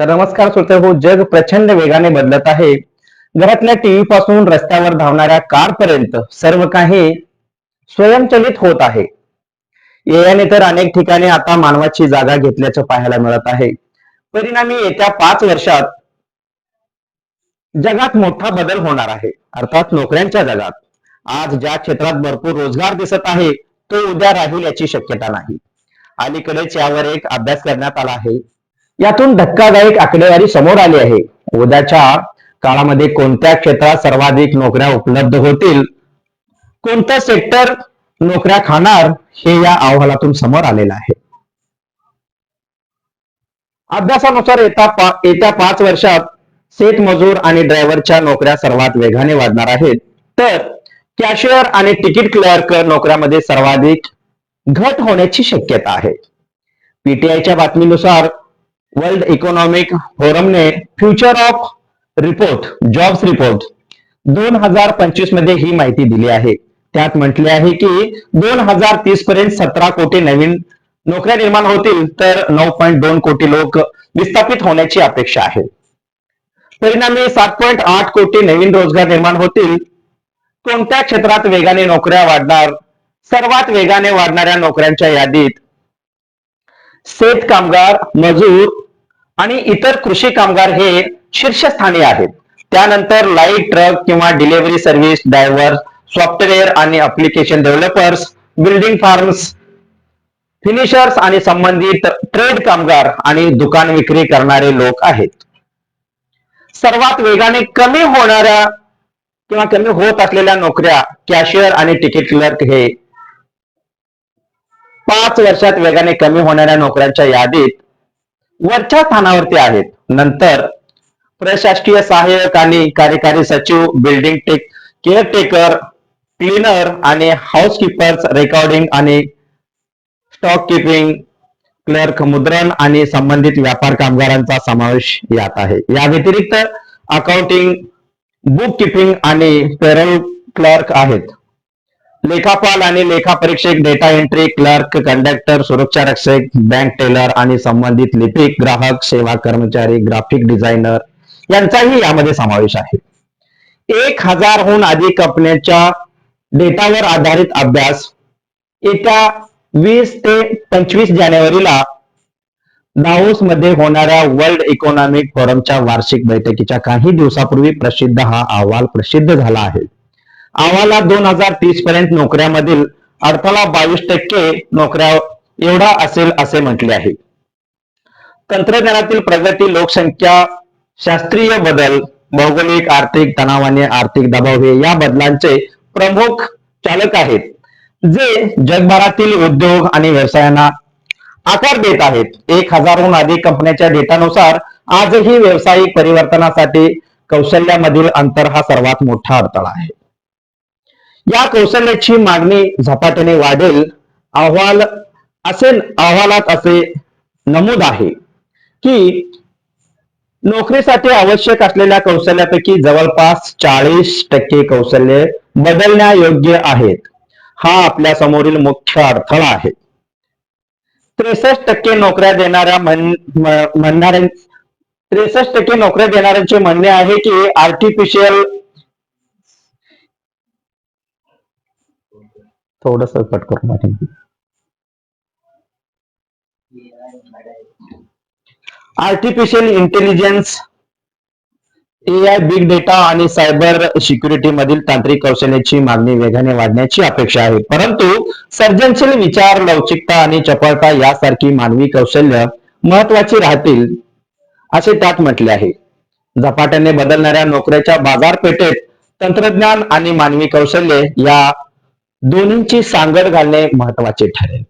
तर नमस्कार श्रोते हो जग प्रचंड वेगाने बदलत आहे. घरातल्या टीव्ही पासून रस्त्यावर धावणाऱ्या कार पर्यंत सर्व काही स्वयंचलित होत आहे. याने तर अनेक ठिकाणी आता मानवाची जागा घेतल्याचं पाहायला मिळत आहे. परिणामी येत्या पाच वर्षात जगात मोठा बदल होणार आहे. अर्थात नोकऱ्यांच्या जगात. आज ज्या क्षेत्रात भरपूर रोजगार दिसत आहे तो उद्या राहील याची शक्यता नाही. अलीकडेच यावर एक अभ्यास करण्यात आला आहे. यातून धक्कादायक आकडेवारी समोर आली आहे. उद्याच्या काळामध्ये कोणत्या क्षेत्रात सर्वाधिक नोकऱ्या उपलब्ध होतील? कोणतं सेक्टर नोकऱ्या खाणार? हे या अहवालातून समोर आलेलं आहे. अभ्यासानुसार येत्या पा- येत्या पाच वर्षात शेतमजूर आणि ड्रायव्हरच्या नोकऱ्या सर्वात वेगाने वाढणार आहेत. तर कॅशियर आणि तिकीट क्लर्क नोकऱ्यामध्ये सर्वाधिक घट होण्याची शक्यता आहे. पीटीआयच्या बातमीनुसार world economic फोरमने future of report jobs report दोन हजार पंचवीसमध्ये ही माहिती दिली आहे. त्यात म्हटले आहे की दोन हजार तीस पर्यंत सतरा कोटी नवीन नोकऱ्या निर्माण होतील तर नऊ पॉईंट दोन कोटी लोक विस्थापित होण्याची अपेक्षा आहे. परिणामी सात पॉईंट आठ कोटी नवीन रोजगार निर्माण होतील. कोणत्या क्षेत्रात वेगाने नोकऱ्या वाढणार सर्वात वेगाने वाढणाऱ्या नोकऱ्यांच्या यादीत शेत कामगार मजूर आणि इतर कृषी कामगार हे शीर्षस्थानी आहेत. त्यानंतर लाइट ट्रक किंवा डिलिव्हरी सर्व्हिस ड्रायव्हर सॉफ्टवेअर आणि application developers building frames finishers आणि संबंधित ट्रेड कामगार आणि दुकान विक्री करणारे लोक आहेत. सर्वात वेगाने कमी होणाऱ्या किंवा कमी होत असलेल्या नोकऱ्या कॅशियर आणि तिकीट क्लर्क हे पाच वर्षात वेगाने कमी होणाऱ्या नोकऱ्यांच्या यादीत वरच्या स्थानावरती आहेत. नंतर प्रशासकीय सहाय्यक आणि कार्यकारी सचिव बिल्डिंग टेक केअरटेकर क्लीनर आणि हाऊसकीपर्स रेकॉर्डिंग आणि स्टॉक किपिंग क्लर्क मुद्रण आणि संबंधित व्यापार कामगारांचा समावेश यात आहे. या व्यतिरिक्त अकाउंटिंग बुक किपिंग आणि पेरोल क्लर्क आहेत. लेखापाल आणि लेखापरीक्षक डेटा एंट्री क्लर्क कंडक्टर सुरक्षा रक्षक बँक टेलर आणि संबंधित लिपिक ग्राहक सेवा कर्मचारी ग्राफिक डिझायनर यांचाही यामध्ये समावेश आहे. एक हजारहून अधिक कंपन्यांच्या डेटावर आधारित अभ्यास येत्या वीस ते पंचवीस जानेवारीला दावोस मध्ये होणाऱ्या वर्ल्ड इकॉनॉमिक फोरमच्या वार्षिक बैठकीच्या काही दिवसापूर्वी प्रसिद्ध हा अहवाल प्रसिद्ध झाला आहे. आम्हाला दोन हजार तीस पर्यंत नोकऱ्यामधील अडथळा बावीस टक्के नोकऱ्या एवढा असेल असे म्हटले आहे. तंत्रज्ञानातील प्रगती लोकसंख्या शास्त्रीय बदल भौगोलिक आर्थिक तणाव आणि आर्थिक दबाव हे या बदलांचे प्रमुख चालक आहेत जे जगभरातील उद्योग आणि व्यवसायांना आकार देत आहेत. एक हजारहून अधिक कंपन्यांच्या डेटानुसार आजही व्यावसायिक परिवर्तनासाठी कौशल्यामधील अंतर हा सर्वात मोठा अडथळा आहे. या कौशल्याची मागणी झपाट्याने वाढेल. अहवाल असे अहवालात असे नमूद आहे की नोकरीसाठी आवश्यक असलेल्या कौशल्यापैकी जवळपास चाळीस टक्के कौशल्ये बदलण्यायोग्य आहेत. हा आपल्या समोरील मुख्य अडथळा आहे. त्रेसष्ट टक्के नोकऱ्या देणाऱ्या म्हण- म्हणणाऱ्या त्रेसष्ट टक्के नोकऱ्या देणाऱ्यांचे म्हणणे आहे की आर्टिफिशियल थोडस कट करून टाकेन. Artificial intelligence AI big data आणि सायबर सिक्युरिटी मधील तांत्रिक कौशल्याची मागणी वेगाने वाढण्याची अपेक्षा आहे परंतु सर्जनशील विचार लवचिकता आणि चपळता यासारखी मानवी कौशल्य महत्वाची राहतील असे त्यात म्हटले आहे झपाट्याने बदलणाऱ्या नोकऱ्याच्या बाजारपेठेत तंत्रज्ञान आणि मानवी कौशल्य या दोन्हींची सांगड घालणे महत्त्वाचे ठरेल.